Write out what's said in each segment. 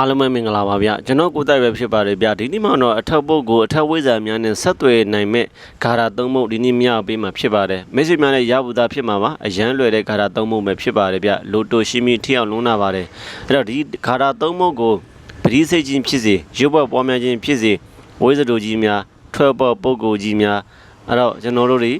အားလုံးပဲမင်္ဂလာပါဗျကျွန်တော်ကိုတိုက်ပဲဖြစ်ပါတယ်ဗျဒီနေ့မှတော့အထက်ပုတ်ကိုအထက်ဝိဇ္ဇာများနဲ့ဆက်သွယ်နိုင်မဲ့ဂါရာသုံးပုတ်ဒီနေ့မြအပေးမှာဖြစ်ပါတယ်မိတ်ဆွေများနဲ့ရဘူးသားဖြစ်မှာပါအရန်လွယ်တဲ့ဂါရာသုံးပုတ်ပဲဖြစ်ပါတယ်ဗျလိုတိုရှိမိထိအောင်လုံးနာပါတယ်အဲ့တော့ဒီဂါရာသုံးပုတ်ကိုပရိစိတ်ချင်းဖြစ်စေရုပ်ဘပွားများခြင်းဖြစ်စေဝိဇ္ဇတို့ကြီးများထွက်ပေါ်ပုတ်ကိုကြီးများအဲ့တော့ကျွန်တော်တို့တွေ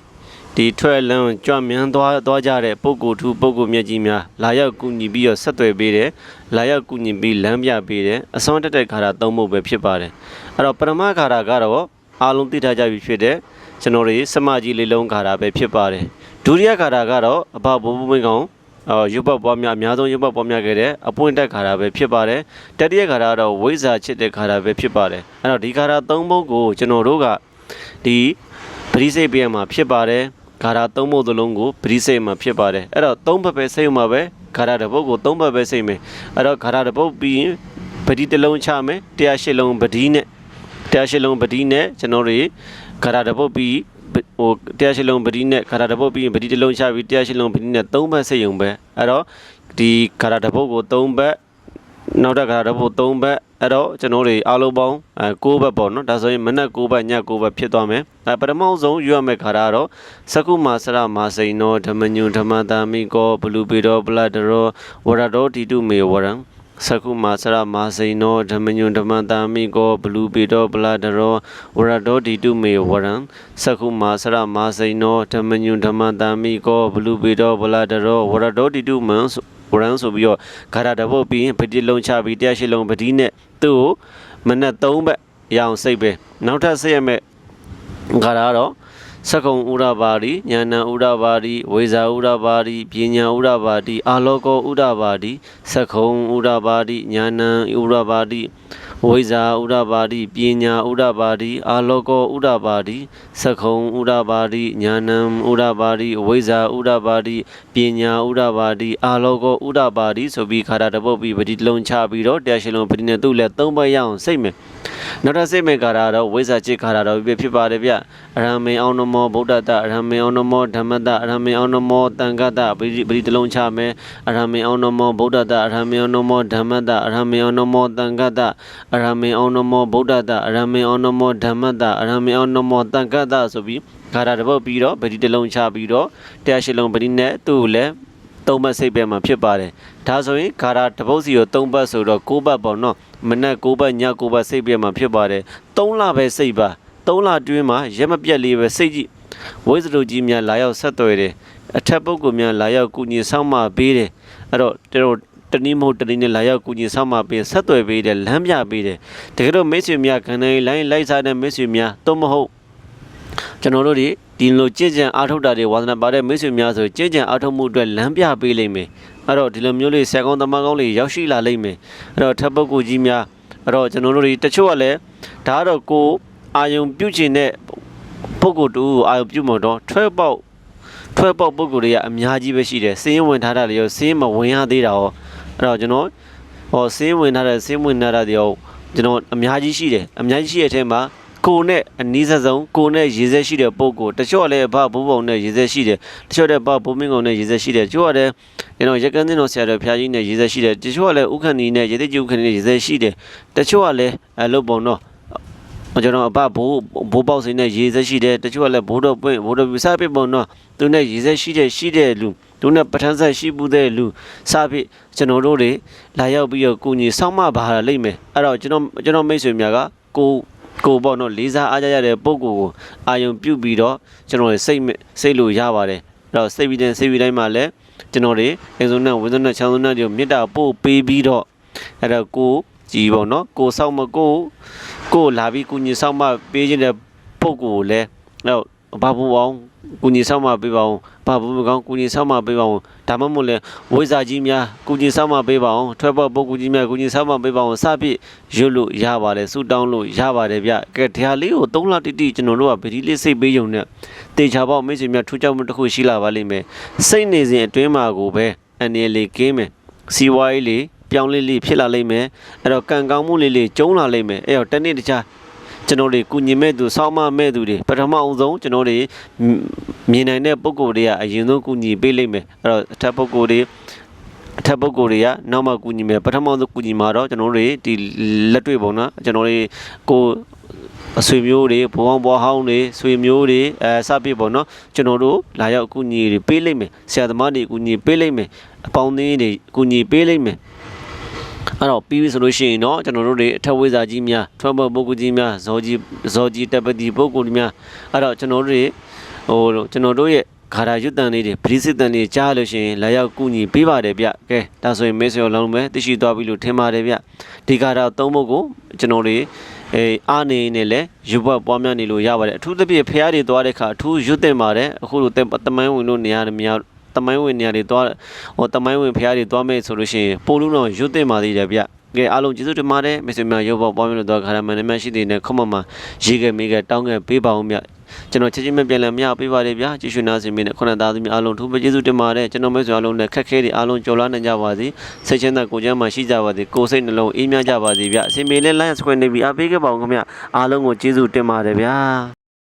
ဒီထွက်လန်းကြွမြန်းသွားသွားကြတဲ့ပုဂ္ဂိုလ်ထူပုဂ္ဂိုလ်မြတ်ကြီးများလာရောက်ကူညီပြီးတော့ဆက်သွယ်ပေးတယ်လာရောက်ကူညီပြီးလမ်းပြပေးတယ်အစွမ်းတက်တဲ့ခါတာသုံးဖို့ပဲဖြစ်ပါတယ်အဲ့တော့ပရမခါတာကတော့အားလုံးသိထားကြပြီဖြစ်တဲ့ကျွန်တော်တို့စမကြီးလေးလုံးခါတာပဲဖြစ်ပါတယ်ဒုတိယခါတာကတော့အဘဘိုးဘိုးမင်းကောင်အော်ရုပ်ပတ်ပွားများအများဆုံးရုပ်ပတ်ပွားများခဲ့တဲ့အပွင့်တက်ခါတာပဲဖြစ်ပါတယ်တတိယခါတာကတော့ဝိဇာချစ်တဲ့ခါတာပဲဖြစ်ပါတယ်အဲ့တော့ဒီခါတာသုံးဖို့ကိုကျွန်တော်တို့ကဒီပရိစိတ်ပြန်မှာဖြစ်ပါတယ် ခါတာသုံးဖို့သလုံးကိုပရိစိတ်မှာဖြစ်ပါတယ်အဲ့တော့သုံးဘက်ပဲစိတ်မှာပဲခါတာတစ်ပုတ်ကိုသုံးဘက်ပဲစိတ်မယ်အဲ့တော့ခါတာတစ်ပုတ်ပြီးရင်ပတိတစ်လုံးချမယ်တရားရှိလုံးပတိနဲ့တရားရှိလုံးပတိနဲ့ကျွန်တော်တွေခါတာတစ်ပုတ်ပြီးဟိုတရားရှိလုံးပတိနဲ့ခါတာတစ်ပုတ်ပြီးရင်ပတိတစ်လုံးချပြီးတရားရှိလုံးပတိနဲ့သုံးဘက်စိတ်ုံပဲအဲ့တော့ဒီခါတာတစ်ပုတ်ကိုသုံးဘက်နောက်တစ်ခါတော့ဘု3ဘက် အဲ့တော့ကျွန်တော်တွေအားလုံးပေါင်းအဲ6ဘက်ပေါ့နော်ဒါဆိုရင်မနက်6ဘက်ည6ဘက်ဖြစ်သွားမယ်အဲပထမဆုံးယူရမယ့်ခါကတော့သကုမာစရမာစိန်နောဓမ္မညုဓမ္မတာမိကောဘလူပေတော်ပလတ်တော်ဝရတော်တီတုမေဝရံသကုမာစရမာစိန်နောဓမ္မညုဓမ္မတာမိကောဘလူပေတော်ပလတ်တော်ဝရတော်တီတုမေဝရံသကုမာစရမာစိန်နောဓမ္မညုဓမ္မတာမိကောဘလူပေတော်ပလတ်တော်ဝရတော်တီတုမံ ဝရန်ဆိုပြီးတော့ဂါရတပုတ်ပြီးရင်ပတိလုံးချပြီးတရားရှိလုံးပတိနဲ့သူ့ကိုမနက်၃ဘက်ရအောင်စိတ်ပဲနောက်ထပ်ဆက်ရမယ့်ဂါရကတော့သကုံဥရပါတိညာဏဥရပါတိဝေဇာဥရပါတိပညာဥရပါတိအာလောကောဥရပါတိသကုံဥရပါတိညာဏဥရပါတိ ဝိဇာဥရပါတိပညာဥရပါတိအာလောကောဥရပါတိသကုံဥရပါတိညာဏဥရပါတိဝိဇာဥရပါတိပညာဥရပါတိအာလောကောဥရပါတိဆိုပြီးခါတာတပုတ်ပြီးပတိတစ်လုံးချပြီးတော့တရားရှိလုံးပတိနဲ့သူ့လည်းသုံးဘက်ရအောင်စိတ်မယ် နောက်တစ်စိတ်မဲ့ခါတာတော့ဝိဇာချစ်ခါတာတော့ပြဖြစ်ပါတယ်ဗျအရဟံမေအောင်နမောဗုဒ္ဓတအရဟံမေအောင်နမောဓမ္မတအရဟံမေအောင်နမောတန်ခတပတိပတိတစ်လုံးချမယ်အရဟံမေအောင်နမောဗုဒ္ဓတအရဟံမေအောင်နမောဓမ္မတအရဟံမေအောင်နမောတန်ခတအရဟံမေအောင်နမောဗုဒ္ဓတအရဟံမေအောင်နမောဓမ္မတအရဟံမေအောင်နမောတန်ခတဆိုပြီးခါတာတစ်ပုတ်ပြီးတော့ပတိတစ်လုံးချပြီးတော့တရားရှိလုံးပတိနဲ့သူ့ကိုလည်း သုံးဘက်စိတ်ပဲမှာဖြစ်ပါတယ်ဒါဆိုရင်ခါရာတစ်ပုတ်စီကိုသုံးဘက်ဆိုတော့9ဘက်ပေါ့နော်မနက်9ဘက်ည9ဘက်စိတ်ပဲမှာဖြစ်ပါတယ်3လပဲစိတ်ပါ3လတွင်းမှာရက်မပြတ်လေးပဲစိတ်ကြည့်ဝိဇ္ဇတို့ကြီးများလာရောက်ဆက်သွယ်တယ်အထက်ပုဂ္ဂိုလ်များလာရောက်ကုညီဆောင်မပေးတယ်အဲ့တော့တို့တနည်းမဟုတ်တနည်းနဲ့လာရောက်ကုညီဆောင်မပေးဆက်သွယ်ပေးတယ်လမ်းပြပေးတယ်တကယ်တော့မိတ်ဆွေများခန္ဓာလိုင်းလိုက်စားတဲ့မိတ်ဆွေများသို့မဟုတ် ကျွန်တော်တို့ဒီဒီလိုကြင်ကြံအားထုတ်တာတွေဝါသနာပါတဲ့မိတ်ဆွေများဆိုကြင်ကြံအားထုတ်မှုအတွက်လမ်းပြပေးလိမ့်မယ်အဲ့တော့ဒီလိုမျိုးလေးဆရာကောင်းတမန်ကောင်းလေးရောက်ရှိလာလိမ့်မယ်အဲ့တော့ထပ်ပုဂ္ဂိုလ်ကြီးများအဲ့တော့ကျွန်တော်တို့တွေတချို့ကလည်းဒါကတော့ကိုအာယုံပြုတ်ချင်တဲ့ပုဂ္ဂိုလ်တူကိုအာယုံပြုတ်မတော့ထွဲပေါက်ထွဲပေါက်ပုဂ္ဂိုလ်တွေကအများကြီးပဲရှိတယ်စင်းဝင်ထားတာတွေရောစင်းမဝင်ရသေးတာရောအဲ့တော့ကျွန်တော်ဟောစင်းဝင်ထားတဲ့စင်းဝင်ထားတာတွေရောကျွန်တော်အများကြီးရှိတယ်အများကြီးရှိတဲ့အထက်မှာ ကိုနဲ့အနီးစပ်ဆုံးကိုနဲ့ရေစက်ရှိတဲ့ပုံကိုတချို့ကလည်းဘဘိုးဘုံနဲ့ရေစက်ရှိတယ်တချို့လည်းဘဘိုးမင်းကောင်နဲ့ရေစက်ရှိတယ်တချို့ကလည်းကျွန်တော်ရက်ကန်းသိန်းတော်ဆရာတော်ဖျားကြီးနဲ့ရေစက်ရှိတယ်တချို့ကလည်းဥက္ကဏီနဲ့ရေသိကျုပ်ခဏီနဲ့ရေစက်ရှိတယ်တချို့ကလည်းအလုပ်ပုံတော့ကျွန်တော်အဘဘိုးဘိုးပေါက်စင်းနဲ့ရေစက်ရှိတယ်တချို့ကလည်းဘိုးတော်ပွင့်ဘိုးတော်ပြစပြပုံတော့သူနဲ့ရေစက်ရှိတဲ့ရှိတဲ့လူသူနဲ့ပထမဆက်ရှိဘူးတဲ့လူစပြကျွန်တော်တို့တွေလာရောက်ပြီးတော့ကိုကြီးစောင့်မပါလိမ့်မယ်အဲ့တော့ကျွန်တော်ကျွန်တော်မိတ်ဆွေများကကို ကိုပေါ့နော်လေးစားအားကြရတဲ့ပုံကိုကိုအာယုံပြုတ်ပြီးတော့ကျွန်တော်တွေစိတ်စိတ်လို့ရပါတယ်အဲ့တော့စိတ်ပြီးတဲ့စိတ်ပြီးတိုင်းမှာလည်းကျွန်တော်တွေအင်ဇုံနဲ့ဝင်းဇုံနဲ့ချောင်းဇုံနဲ့တို့မေတ္တာပို့ပေးပြီးတော့အဲ့တော့ကိုကြည်ပေါ့နော်ကိုဆောက်မကိုကိုလာပြီးကုညီဆောက်မပေးခြင်းတဲ့ပုံကိုလည်းအဲ့တော့ ဘာဘူးအောင်ကုညီဆောက်မပေးပါအောင်ဘာဘူးမကောင်းကုညီဆောက်မပေးပါအောင်ဒါမှမဟုတ်လဲဝိဇာကြီးများကုညီဆောက်မပေးပါအောင်ထွက်ပေါ်ပုဂ္ဂိုလ်ကြီးများကုညီဆောက်မပေးပါအောင်စပြည့်ရွတ်လို့ရပါတယ်ဆူတောင်းလို့ရပါတယ်ဗျကဲတရားလေးကို3လတိတိကျွန်တော်တို့ကဗတိလေးစိတ်ပေးုံနဲ့တေချာပေါက်မိတ်ဆွေများထူးခြားမှုတစ်ခုရှိလာပါလိမ့်မယ်စိတ်နေစဉ်အတွင်းမှာကိုပဲအနေလေးကင်းမယ်စီဝါရေးလေးပြောင်းလေးလေးဖြစ်လာလိမ့်မယ်အဲ့တော့ကံကောင်းမှုလေးလေးကျုံလာလိမ့်မယ်အဲ့တော့တနေ့တခြား ကျွန်တော်တွေကုညီမဲ့သူစောင်းမမဲ့သူတွေပထမအောင်ဆုံးကျွန်တော်တွေမြင်နိုင်တဲ့ပုံကိုယ်တွေကအရင်ဆုံးကုညီပေးလိမ့်မယ်အဲ့တော့အထက်ပုံကိုယ်တွေအထက်ပုဂ္ဂိုလ်တွေကနောက်မှကူညီမယ်ပထမဆုံးကူညီမှာတော့ကျွန်တော်တို့တွေဒီလက်တွေ့ပုံနော်ကျွန်တော်တို့ကိုအဆွေမျိုးတွေဘဝဘွားဟောင်းတွေဆွေမျိုးတွေအဲစပြပေါ့နော်ကျွန်တော်တို့လာရောက်ကူညီတွေပေးလိုက်မယ်ဆရာသမားတွေကူညီပေးလိုက်မယ်အပေါင်းအသင်းတွေကူညီပေးလိုက်မယ် အဲ့တော့ပြီးပြီဆိုလို့ရှိရင်တော့ကျွန်တော်တို့တွေအထက်ဝိဇာကြီးများထွန်းပေါ်ပုဂ္ဂိုလ်ကြီးများဇော်ကြီးဇော်ကြီးတပ်ပတိပုဂ္ဂိုလ်များအဲ့တော့ကျွန်တော်တို့တွေဟိုကျွန်တော်တို့ရဲ့ခါရာရွတ်တန်လေးတွေပရိစစ်တန်တွေကြားလို့ရှိရင်လာရောက်ကူညီပေးပါတယ်ဗျကဲဒါဆိုရင်မေးစောလုံးပဲသိရှိသွားပြီလို့ထင်ပါတယ်ဗျဒီခါရာသုံးဖို့ကိုကျွန်တော်တွေအဲအားနေနေလဲရွတ်ပွားပွားများနေလို့ရပါတယ်အထူးသဖြင့်ဖះတွေသွားတဲ့ခါအထူးရွတ်တင်ပါတယ်အခုလိုတမိုင်းဝင်လို့နေရာတွေများ တမိုင်းဝင်နေရာတွေသွားဟိုတမိုင်းဝင်ဖရားတွေသွားမယ်ဆိုလို့ရှိရင်ပို့လို့တော့ရွတ်တင်ပါသေးတယ်ဗျကဲအားလုံးကျေးဇူးတင်ပါတယ်မစ္စတာမြရုပ်ပေါ်ပေါင်းလို့တော့ခါရမန်နမရှိသေးတဲ့ခမမရေးခဲ့မိခဲ့တောင်းခဲ့ပေးပါဦးမြကျွန်တော်ချက်ချင်းမပြန်လည်မရပေးပါလေဗျာကျေးဇူးနာစင်မင်းနဲ့ခုနသားသမီးအားလုံးထူးပဲကျေးဇူးတင်ပါတယ်ကျွန်တော်မိတ်ဆွေအားလုံးနဲ့ခက်ခဲတွေအားလုံးကြော်လွှားနိုင်ကြပါစေစိတ်ချမ်းသာကိုယ်ကျန်းမာရှိကြပါစေကိုယ်စိတ်နှလုံးအေးမြကြပါစေဗျအစင်မေနဲ့ line screen နေပြီးအားပေးခဲ့ပါဦးခင်ဗျအားလုံးကိုကျေးဇူးတင်ပါတယ်ဗျာ